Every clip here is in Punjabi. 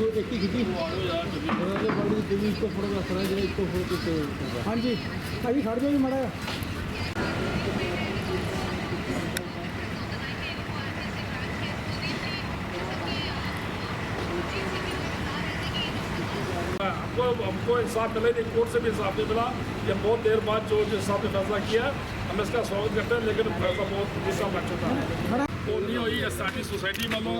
दूर देखी कितनी इसको फ़ोटो रखना है इसको फ़ोटो हाँ जी अभी खड़ जाइए मरा हमको हमको इंसाफ मिला नहीं, कोर्ट से भी इंसाफ नहीं मिला। ये बहुत देर बाद जो जिस हिसाब ने फैसला किया, हम इसका स्वागत करते हैं, लेकिन फैसला बहुत हिस्सा लग चुका है। ਨਹੀਂ ਹੋਈ ਸਾਡੀ ਸੁਸਾਇਟੀ ਵੱਲੋਂ।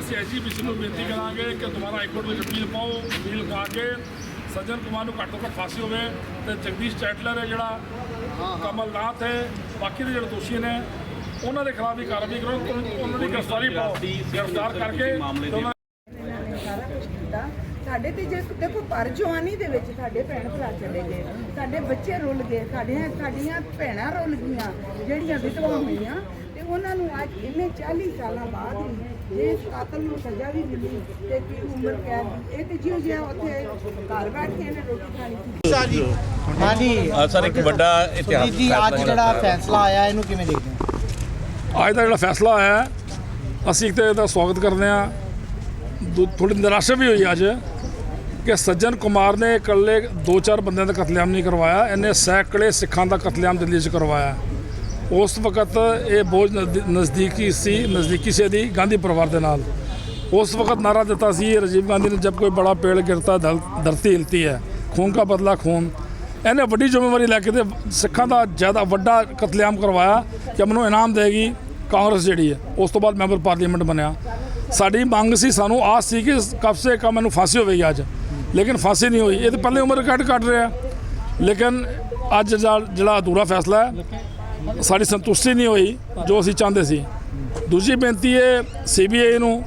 ਅਸੀਂ ਐਜੀਪੀਸੀ ਨੂੰ ਬੇਨਤੀ ਕਰਾਂਗੇ ਕਿ ਦੁਬਾਰਾ ਹਾਈਕੋਰਟ ਵਿੱਚ ਅਪੀਲ ਪਾਓ ਅਪੀਲ ਪਾ ਕੇ ਸੱਜਣ ਕੁਮਾਰ ਨੂੰ ਘੱਟ ਘੱਟ ਫਾਂਸੀ ਹੋਵੇ ਤੇ ਜਗਦੀਸ਼ ਚੈਟਲਰ ਹੈ ਜਿਹੜਾ ਕਮਲਨਾਥ ਹੈ ਬਾਕੀ ਦੇ ਜਿਹੜੇ ਦੋਸ਼ੀ ਨੇ ਉਹਨਾਂ ਦੇ ਖਿਲਾਫ ਵੀ ਕਾਰਵਾਈ ਕਰੋ ਉਹਨਾਂ- ਦੀ ਗ੍ਰਿਫਤਾਰੀ ਪਾਓ। ਗ੍ਰਿਫਤਾਰ ਕਰਕੇ ਸਾਡੇ ਤੇ ਜੇ ਦੇਖੋ ਪਰ ਜਵਾਨੀ ਦੇ ਵਿੱਚ ਸਾਡੇ ਭੈਣ ਭਰਾ ਚਲੇ ਗਏ ਸਾਡੇ ਬੱਚੇ ਰੁੱਲ ਗਏ ਸਾਡੀਆਂ ਸਾਡੀਆਂ ਭੈਣਾਂ ਰੁੱਲ ਗਈਆਂ ਜਿਹੜੀਆਂ ਵਿਧਵਾ ਹੋਈਆਂ ਉਹਨਾਂ ਨੂੰ ਅੱਜ ਇੰਨੇ 40 ਸਾਲਾਂ ਬਾਅਦ ਹੀ ਜੇ ਇਸ ਕਾਤਲ ਨੂੰ ਸਜ਼ਾ ਵੀ ਮਿਲੀ ਤੇ ਕੀ ਉਮਰ ਕੈਦ ਇਹ ਤੇ ਜਿਉਂ ਜਿਹਾ ਉੱਥੇ ਘਰ ਬੈਠ ਕੇ ਇਹਨੇ ਰੋਟੀ ਖਾਣੀ ਸੀ। ਹਾਂਜੀ। ਅ, ਸਰ ਇੱਕ ਵੱਡਾ ਇਤਿਹਾਸ ਜੀ ਅੱਜ ਜਿਹੜਾ ਫੈਸਲਾ ਆਇਆ ਇਹਨੂੰ ਕਿਵੇਂ ਦੇਖਦੇ ਹੋ? ਅੱਜ ਦਾ ਜਿਹੜਾ ਫੈਸਲਾ ਆਇਆ ਅਸੀਂ ਇੱਕ ਤਾਂ ਇਹਦਾ ਸਵਾਗਤ ਕਰਦੇ ਹਾਂ। ਥੋੜੀ ਨਿਰਾਸ਼ਾ ਵੀ ਹੋਈ ਅੱਜ ਕਿ ਸੱਜਣ ਕੁਮਾਰ ਨੇ ਇਕੱਲੇ ਦੋ ਚਾਰ ਬੰਦਿਆਂ ਦਾ ਕਤਲੇਆਮ ਨਹੀਂ ਕਰਵਾਇਆ ਇਹਨੇ ਸੈਂਕੜੇ ਸਿੱਖਾਂ ਦਾ ਕਤਲੇਆਮ ਦਿੱਲੀ 'ਚ ਕਰਵਾਇਆ। ਉਸ ਵਕਤ ਇਹ ਬਹੁਤ ਨਜ਼ਦੀ- ਨਜ਼ਦੀਕੀ ਸੀ ਨਜ਼ਦੀਕੀ ਸੀ ਇਹਦੀ, ਗਾਂਧੀ ਪਰਿਵਾਰ ਦੇ ਨਾਲ। ਉਸ ਵਕਤ ਨਾਰਾ ਦਿੱਤਾ ਸੀ, ਰਾਜੀਵ ਗਾਂਧੀ ਨੇ ਜਦ ਕੋਈ ਬੜਾ ਪੇੜ ਗਿਰਤਾ, ਧਲ- ਧਰਤੀ ਹਿਲਤੀ ਹੈ। ਖੂਨ ਕਾ ਬਦਲਾ ਖੂਨ। ਇਹਨੇ ਵੱਡੀ ਜ਼ਿੰਮੇਵਾਰੀ ਲੈ ਕੇ ਤੇ ਸਿੱਖਾਂ ਦਾ ਜ਼ਿਆਦਾ ਵੱਡਾ ਕਤਲੇਆਮ ਕਰਵਾਇਆ ਕਿ ਮੈਨੂੰ ਇਨਾਮ ਦੇਗੀ ਕਾਂਗਰਸ ਜਿਹੜੀ ਹੈ। ਉਸ ਤੋਂ ਬਾਅਦ ਮੈਂਬਰ ਪਾਰਲੀਮੈਂਟ ਬਣਿਆ। ਸਾਡੀ ਮੰਗ ਸੀ, ਸਾਨੂੰ ਆਸ ਸੀ ਕਿ ਕਬ ਸੇ ਕਮ ਮੈਨੂੰ ਫਾਂਸੀ ਹੋਵੇਗੀ ਅੱਜ। ਲੇਕਿਨ ਫਾਂਸੀ ਨਹੀਂ ਹੋਈ। ਇਹ ਤਾਂ ਪਹਿਲੇ ਉਮਰ ਕੱਟ ਕੱਟ ਰਿਹਾ। ਲੇਕਿਨ ਅੱਜ ਦਾ ਜਿਹੜਾ ਅਧੂਰਾ ਫੈਸਲਾ ਹੈ ਸਾਡੀ ਸੰਤੁਸ਼ਟੀ ਨਹੀਂ ਹੋਈ ਜੋ ਅਸੀਂ ਚਾਹੁੰਦੇ ਸੀ। ਦੂਜੀ ਬੇਨਤੀ ਹੈ ਸੀਬੀਆਈ ਨੂੰ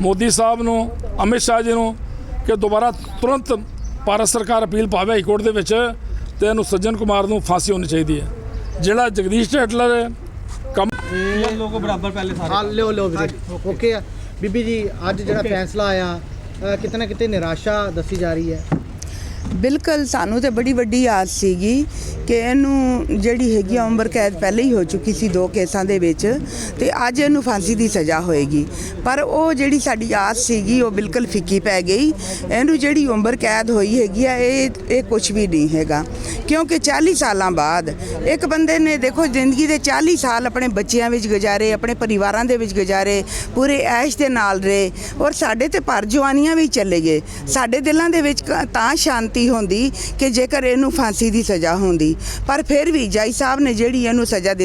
ਮੋਦੀ ਸਾਹਿਬ ਨੂੰ ਅਮਿਤ ਸ਼ਾਹ ਜੀ ਨੂੰ ਕਿ ਦੁਬਾਰਾ ਤੁਰੰਤ ਭਾਰਤ ਸਰਕਾਰ ਅਪੀਲ ਪਾਵੇ ਹਾਈ ਕੋਰਟ ਦੇ ਵਿੱਚ ਤੇ ਇਹਨੂੰ ਸੱਜਣ ਕੁਮਾਰ ਨੂੰ ਫਾਂਸੀ ਹੋਣੀ ਚਾਹੀਦੀ ਹੈ। ਜਿਹੜਾ ਜਗਦੀਸ਼ ਢੇਟਲਰ ਹੈ ਕੰਮ ਲੋਗੋ ਬਰਾਬਰ ਪਹਿਲੇ ਹਾਂ ਲਿਓ ਲਿਓ ਵੀਰੇ। ਓਕੇ ਆ। ਬੀਬੀ ਜੀ ਅੱਜ ਜਿਹੜਾ ਫੈਸਲਾ ਆਇਆ ਕਿਤੇ ਨਾ ਕਿਤੇ ਨਿਰਾਸ਼ਾ ਦੱਸੀ ਜਾ ਰਹੀ ਹੈ। ਬਿਲਕੁਲ ਸਾਨੂੰ ਤੇ ਬੜੀ ਵੱਡੀ ਆਸ ਸੀਗੀ ਕਿ ਇਹਨੂੰ ਜਿਹੜੀ ਹੈਗੀ ਆ ਉਮਰ ਕੈਦ ਪਹਿਲੇ ਹੀ ਹੋ ਚੁੱਕੀ ਸੀ ਦੋ ਕੇਸਾਂ ਦੇ ਵਿੱਚ ਤੇ ਅੱਜ ਇਹਨੂੰ ਫਾਂਸੀ ਦੀ ਸਜ਼ਾ ਹੋਏਗੀ। ਪਰ ਉਹ ਜਿਹੜੀ ਸਾਡੀ ਆਸ ਸੀਗੀ, ਉਹ ਬਿਲਕੁਲ ਫਿੱਕੀ ਪੈ ਗਈ। ਇਹਨੂੰ ਜਿਹੜੀ ਉਮਰ ਕੈਦ ਹੋਈ ਹੈਗੀ ਆ, ਇਹ ਇਹ ਕੁਝ ਵੀ ਨਹੀਂ ਹੈਗਾ। ਕਿਉਂਕਿ 40 ਸਾਲਾਂ ਬਾਅਦ ਇੱਕ ਬੰਦੇ ਨੇ ਦੇਖੋ ਜ਼ਿੰਦਗੀ ਦੇ 40 ਸਾਲ ਆਪਣੇ ਬੱਚਿਆਂ ਵਿੱਚ ਗੁਜ਼ਾਰੇ, ਆਪਣੇ ਪਰਿਵਾਰਾਂ ਦੇ ਵਿੱਚ ਗੁਜ਼ਾਰੇ, ਪੂਰੇ ਐਸ਼ ਦੇ ਨਾਲ ਰਹੇ ਔਰ ਸਾਡੇ ਤੇ ਪਰ ਜਵਾਨੀਆਂ ਵੀ ਚਲੇ ਗਏ। ਸਾਡੇ ਦਿਲਾਂ ਦੇ ਵਿੱਚ ਤਾਂ ਸ਼ਾਂਤੀ ਹੁੰਦੀ ਕਿ ਜੇਕਰ ਇਹਨੂੰ ਫਾਂਸੀ ਦੀ ਸਜ਼ਾ ਹੁੰਦੀ। ਪਰ ਫਿਰ ਵੀ ਜਾਈ ਸਾਹਿਬ ਨੇ ਜਿਹੜੀ ਇਹਨੂੰ ਸਜ਼ਾ ਦਿੱਤੀ